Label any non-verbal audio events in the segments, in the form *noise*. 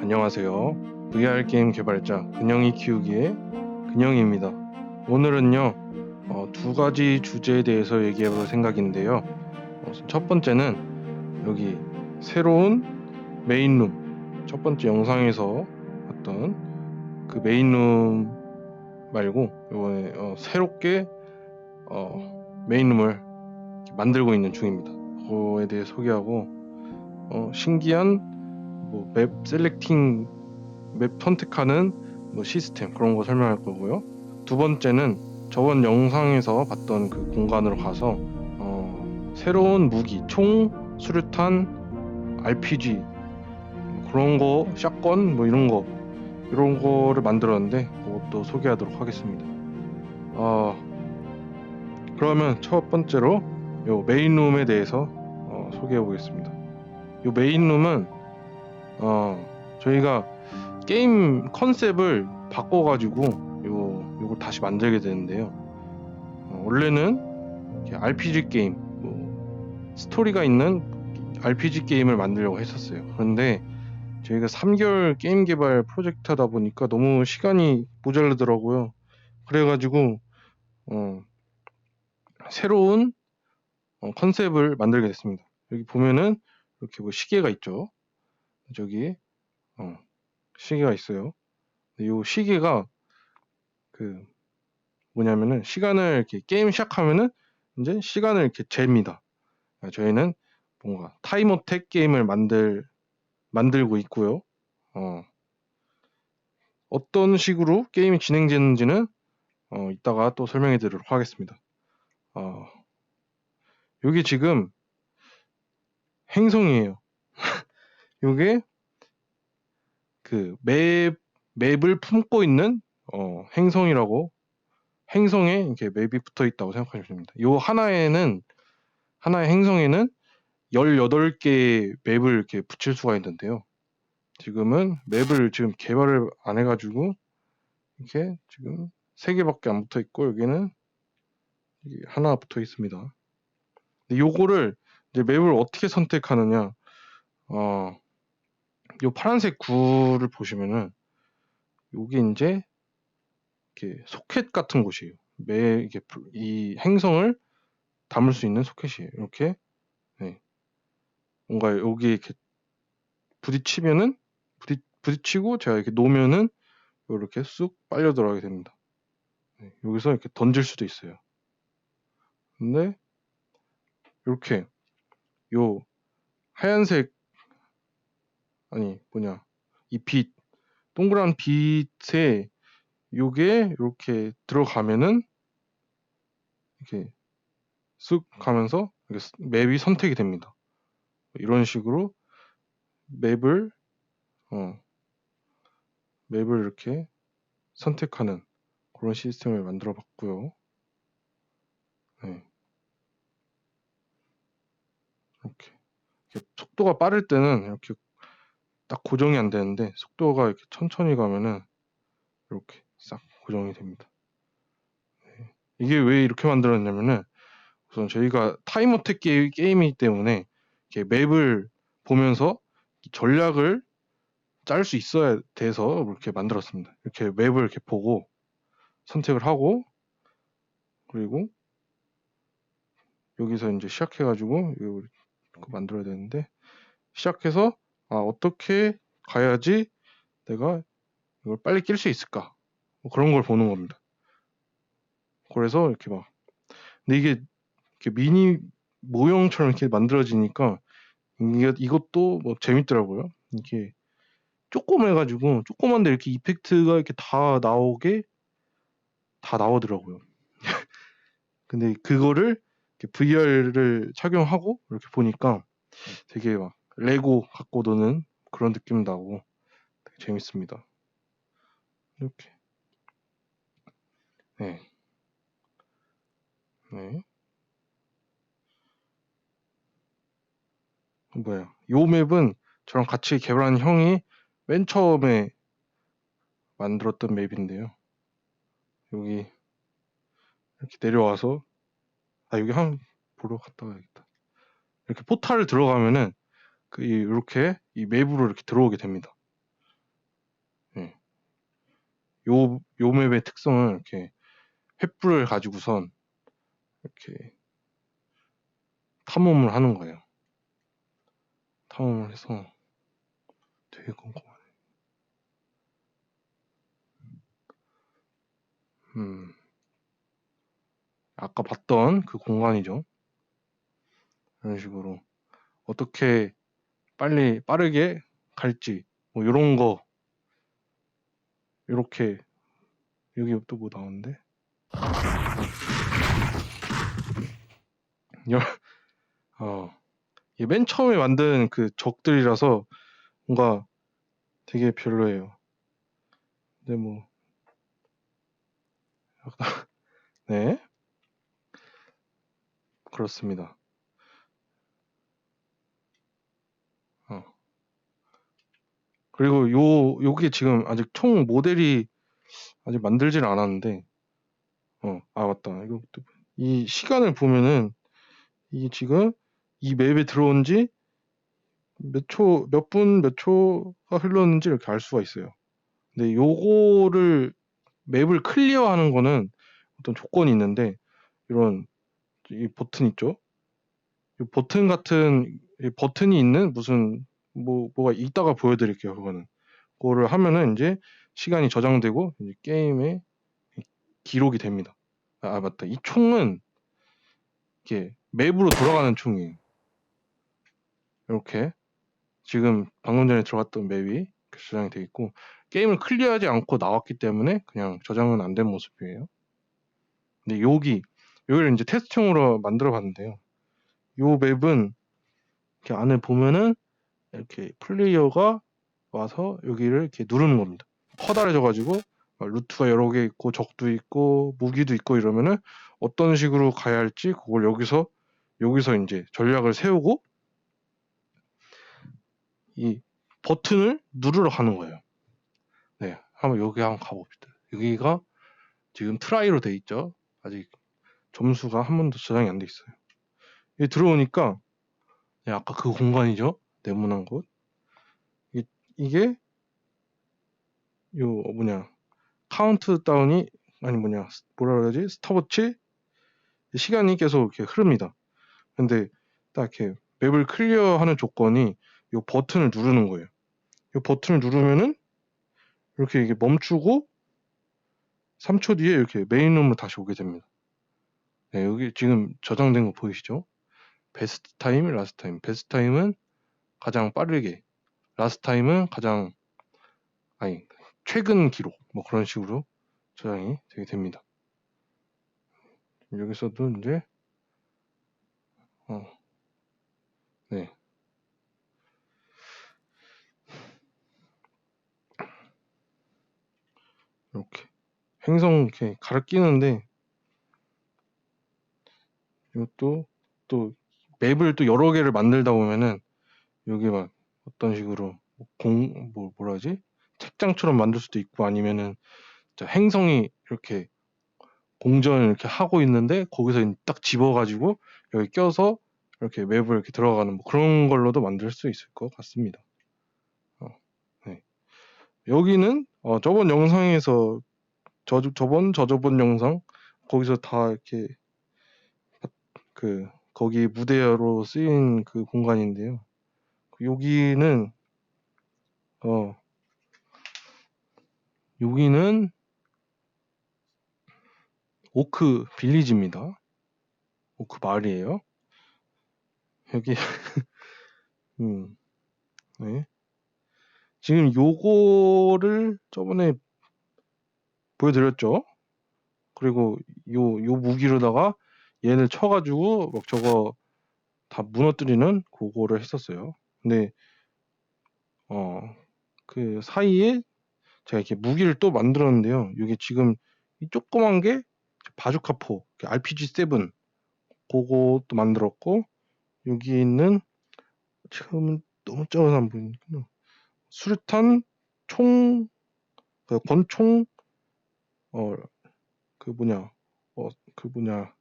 안녕하세요. VR 게임 개발자 근영이 키우기의 근영이입니다. 오늘은요 어, 두 가지 주제에 대해서 얘기해볼 생각인데요. 어, 첫 번째는 여기 새로운 메인룸 첫 번째 영상에서 봤던 그 메인룸 말고 이번에 어, 새롭게 어, 메인룸을 만들고 있는 중입니다. 그거에 대해 소개하고 어, 신기한 뭐 맵 셀렉팅 맵 선택하는 뭐 시스템 그런 거 설명할 거고요. 두 번째는 저번 영상에서 봤던 그 공간으로 가서 어, 새로운 무기, 총, 수류탄, RPG 뭐 그런 거, 샷건 뭐 이런 거 이런 거를 만들었는데 그것도 소개하도록 하겠습니다. 어, 그러면 첫 번째로 요 메인룸에 대해서 어, 소개해 보겠습니다. 요 메인룸은 어, 저희가 게임 컨셉을 바꿔가지고 요 요걸 다시 만들게 되는데요. 어, 원래는 RPG 게임, 뭐 스토리가 있는 RPG 게임을 만들려고 했었어요. 그런데 저희가 3개월 게임 개발 프로젝트 하다 보니까 너무 시간이 모자르더라고요. 그래가지고 어, 새로운 어, 컨셉을 만들게 됐습니다. 여기 보면은 이렇게 뭐 시계가 있죠. 저기 어, 시계가 있어요. 이 시계가 그 뭐냐면은 시간을 이렇게 게임 시작하면은 이제 시간을 이렇게 잽니다. 저희는 뭔가 타임어택 게임을 만들 만들고 있고요. 어, 어떤 식으로 게임이 진행되는지는 어, 이따가 또 설명해 드리도록 하겠습니다. 어, 여기 지금 행성이에요. *laughs* 요게 그 맵, 맵을 품고 있는 어, 행성이라고 행성에 이렇게 맵이 붙어 있다고 생각하시면 됩니다. 요 하나에는 하나의 행성에는 18개의 맵을 이렇게 붙일 수가 있는데요. 지금은 맵을 지금 개발을 안 해가지고 이렇게 지금 3개밖에 안 붙어 있고 여기는 하나 붙어 있습니다. 요거를 이제 맵을 어떻게 선택하느냐 어, 요 파란색 구를 보시면은 요게 이제 이렇게 소켓 같은 곳이에요. 매 이게 이 행성을 담을 수 있는 소켓이에요. 이렇게 네. 뭔가 여기 이렇게 부딪히면은 부딪, 부딪히고 제가 이렇게 놓으면은 이렇게 쑥 빨려 들어가게 됩니다. 네. 여기서 이렇게 던질 수도 있어요. 근데 이렇게 요 하얀색 아니 뭐냐 이 빛 동그란 빛에 요게 이렇게 들어가면은 이렇게 쓱 가면서 맵이 선택이 됩니다. 이런 식으로 맵을 어, 맵을 이렇게 선택하는 그런 시스템을 만들어 봤고요. 네. 이렇게. 이렇게 속도가 빠를 때는 이렇게 딱 고정이 안 되는데 속도가 이렇게 천천히 가면은 이렇게 싹 고정이 됩니다. 네. 이게 왜 이렇게 만들었냐면은 우선 저희가 타임어택 게임이기 때문에 이렇게 맵을 보면서 전략을 짤 수 있어야 돼서 이렇게 만들었습니다. 이렇게 맵을 이렇게 보고 선택을 하고 그리고 여기서 이제 시작해가지고 이거 만들어야 되는데 시작해서 아, 어떻게 가야지 내가 이걸 빨리 낄 수 있을까? 뭐 그런 걸 보는 겁니다. 그래서 이렇게 막 근데 이게 이렇게 미니 모형처럼 이렇게 만들어지니까 이게 이것도 뭐 재밌더라고요. 이게 조그매가지고 조그만데 이렇게 이펙트가 이렇게 다 나오게 다 나오더라고요. *laughs* 근데 그거를 VR을 착용하고 이렇게 보니까 되게 막 레고 갖고 노는 그런 느낌 나고 되게 재밌습니다. 이렇게. 네. 네. 뭐야. 요 맵은 저랑 같이 개발한 형이 맨 처음에 만들었던 맵인데요. 여기 이렇게 내려와서 아 여기 한 보러 갔다 와야겠다. 이렇게 포탈을 들어가면은 그 이렇게 이 맵으로 이렇게 들어오게 됩니다. 요, 요 맵의 특성은 이렇게 횃불을 가지고선 이렇게 탐험을 하는 거예요. 탐험을 해서 되게 꼼꼼하네. 음, 아까 봤던 그 공간이죠. 이런 식으로 어떻게 빨리 빠르게 갈지 뭐 이런 거 이렇게 여기 또 뭐 나오는데 열, 어, 이게 맨 처음에 만든 그 적들이라서 뭔가 되게 별로예요. 근데 뭐, *laughs* 네. 그렇습니다. 그리고 요, 요게 지금 아직 총 모델이 아직 만들질 않았는데, 어, 아, 맞다. 이거 또, 이 시간을 보면은, 이게 지금 이 맵에 들어온 지 몇 초, 몇 분, 몇 초가 흘렀는지 이렇게 알 수가 있어요. 근데 요거를 맵을 클리어하는 거는 어떤 조건이 있는데 이런 이 버튼 있죠? 이 버튼 같은 이 버튼이 있는 무슨 뭐 뭐가 이따가 보여드릴게요. 그거는 그거를 하면은 이제 시간이 저장되고 이제 게임에 기록이 됩니다. 아, 아, 맞다. 이 총은 이게 맵으로 돌아가는 총이에요. 이렇게 지금 방금 전에 들어갔던 맵이 이렇게 저장이 되어 있고 게임을 클리어하지 않고 나왔기 때문에 그냥 저장은 안 된 모습이에요. 근데 여기 여기를 이제 테스트용으로 만들어 봤는데요. 요 맵은 이렇게 안에 보면은 이렇게 플레이어가 와서 여기를 이렇게 누르는 겁니다. 커다래져 가지고 루트가 여러 개 있고 적도 있고 무기도 있고 이러면은 어떤 식으로 가야 할지 그걸 여기서 여기서 이제 전략을 세우고 이 버튼을 누르러 가는 거예요. 네, 한번 여기 한번 가봅시다. 여기가 지금 트라이로 돼 있죠. 아직 점수가 한 번도 저장이 안 돼 있어요. 들어오니까 네, 아까 그 공간이죠. 네모난 곳. 이, 이게 요 뭐냐 카운트다운이 아니 뭐냐 뭐라 그러지 스탑워치 시간이 계속 이렇게 흐릅니다. 근데 딱 이렇게 맵을 클리어하는 조건이 요 버튼을 누르는 거예요. 요 버튼을 누르면은 이렇게 이게 멈추고 3초 뒤에 이렇게 메인 룸으로 다시 오게 됩니다. 네, 여기 지금 저장된 거 보이시죠? 베스트 타임, 라스트 타임. 베스트 타임은 가장 빠르게, 라스트 타임은 가장 아니 최근 기록 뭐 그런 식으로 저장이 되게 됩니다. 여기서도 이제 어, 네. 이렇게 행성 이렇게 갈아 끼는데 이것도 또 맵을 또 여러 개를 만들다 보면은 여기 막 어떤 식으로 공 뭐 뭐라 하지 책장처럼 만들 수도 있고 아니면은 행성이 이렇게 공전을 이렇게 하고 있는데 거기서 딱 집어가지고 여기 껴서 이렇게 맵을 이렇게 들어가는 뭐 그런 걸로도 만들 수 있을 것 같습니다. 어, 네. 여기는 어, 저번 영상에서 저, 저번 저저번 영상 거기서 다 이렇게 그 거기 무대로 쓰인 그 공간인데요. 여기는 어 여기는 오크 빌리지입니다. 오크 마을이에요. 여기 *laughs* 음, 네. 지금 요거를 저번에 보여드렸죠. 그리고 요, 요 무기로다가 얘를 쳐가지고 막 저거 다 무너뜨리는 그거를 했었어요. 근데 어, 그 사이에 제가 이렇게 무기를 또 만들었는데요. 이게 지금 이 조그만 게 바주카포 RPG7 그것도 만들었고 여기 있는 지금은 너무 작아서 안 보이는구나. 수류탄 총, 그 권총, 어, 그 뭐냐, 어, 그 뭐냐,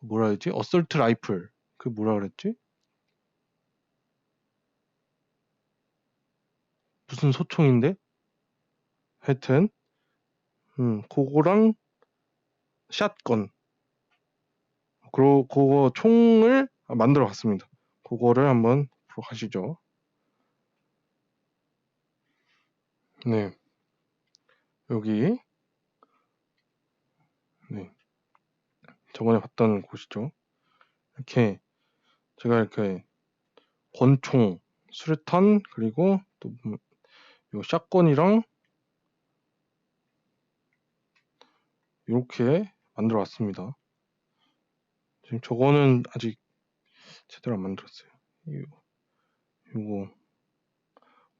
뭐라 했지? 어설트 라이플. 그 뭐라 그랬지? 무슨 소총인데? 하여튼 음, 그거랑 샷건. 그리고 그거 총을 만들어 갔습니다. 그거를 한번 보러 가시죠. 네. 여기 네. 저번에 봤던 곳이죠. 이렇게 제가 이렇게 권총, 수류탄 그리고 또 음, 요 샷건이랑 이렇게 만들어 왔습니다. 지금 저거는 아직 제대로 안 만들었어요. 요, 요거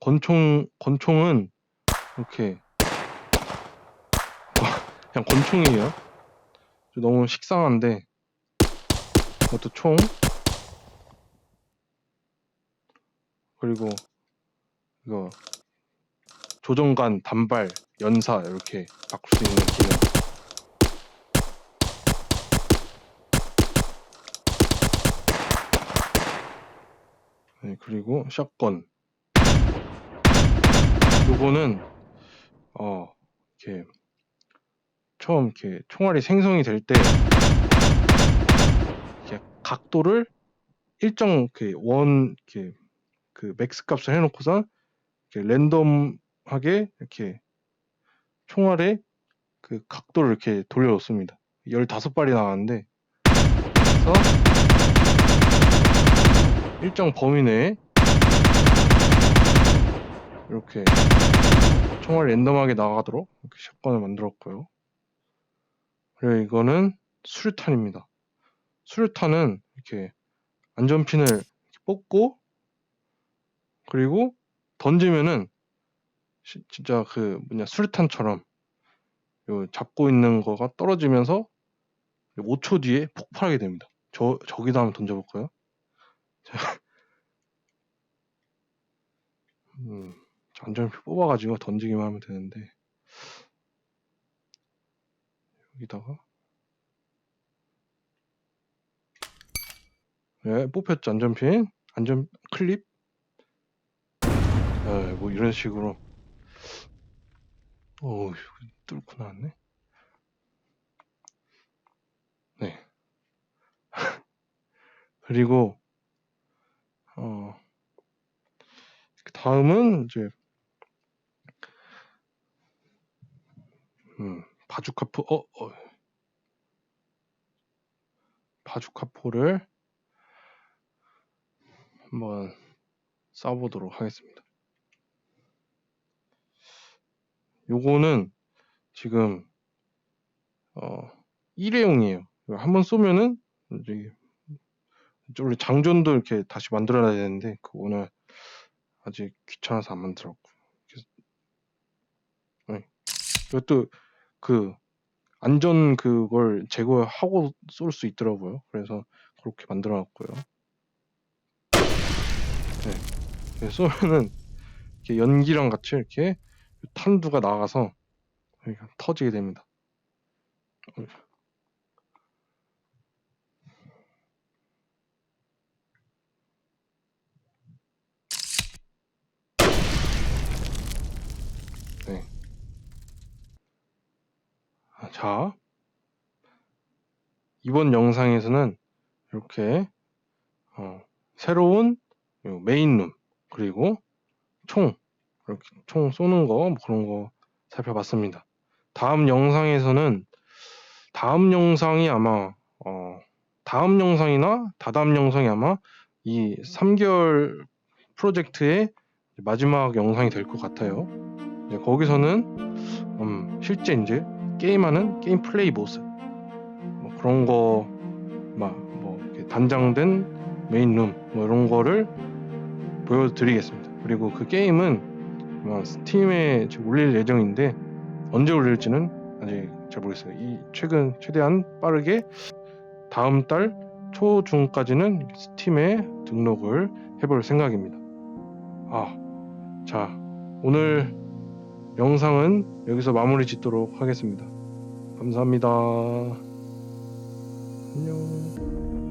권총 권총은 이렇게 그냥 권총이에요. 너무 식상한데 이것도 총 그리고 이거 조정관, 단발, 연사 이렇게 바꿀 수 있는 기능. 네, 그리고 샷건. 요거는 어 이렇게 처음 이렇게 총알이 생성이 될 때 각도를 일정 그원 이렇게 그 맥스 값을 해놓고선 랜덤 하게 이렇게 총알의 그 각도를 이렇게 돌려놓습니다. 15발이 나왔는데 그래서 일정 범위 내에 이렇게 총알 랜덤하게 나가도록 이렇게 샷건을 만들었고요. 그리고 이거는 수류탄입니다. 수류탄은 이렇게 안전핀을 이렇게 뽑고 그리고 던지면은 시- 진짜 그 뭐냐 수류탄처럼 요 잡고 있는 거가 떨어지면서 5초 뒤에 폭발하게 됩니다. 저 저기다 한번 던져볼까요? *laughs* 자, 음, 안전핀 뽑아가지고 던지기만 하면 되는데. 여기다가. 네 뽑혔죠. 안전핀. 안전 클립. 네, 뭐 이런 식으로 오 뚫고 나왔네. 네. *laughs* 그리고 어 다음은 이제 음 바주카포 어, 어. 바주카포를 한번 쏴보도록 하겠습니다. 요거는 지금 어 일회용이에요. 한번 쏘면은 이제 원래 장전도 이렇게 다시 만들어야 되는데 그거는 아직 귀찮아서 안 만들었고 네. 이것도 그 안전 그걸 제거하고 쏠 수 있더라고요. 그래서 그렇게 만들어 놨고요. 네. 쏘면은 이렇게 연기랑 같이 이렇게 탄두가 나가서 이렇게 터지게 됩니다. 네. 아, 자, 이번 영상에서는 이렇게 어, 새로운 요 메인룸 그리고 총 이렇게 총 쏘는 거 뭐 그런 거 살펴봤습니다. 다음 영상에서는 다음 영상이 아마 어, 다음 영상이나 다다음 영상이 아마 이 3개월 프로젝트의 마지막 영상이 될 것 같아요. 이제 거기서는 음, 실제 이제 게임하는 게임 플레이 모습 뭐 그런 거 막뭐 단장된 메인룸 뭐 이런 거를 보여드리겠습니다. 그리고 그 게임은 아마 스팀에 올릴 예정인데 언제 올릴지는 아직 잘 모르겠어요. 이 최근 최대한 빠르게 다음 달 초중까지는 스팀에 등록을 해볼 생각입니다. 아, 자 오늘 영상은 여기서 마무리 짓도록 하겠습니다. 감사합니다. 안녕.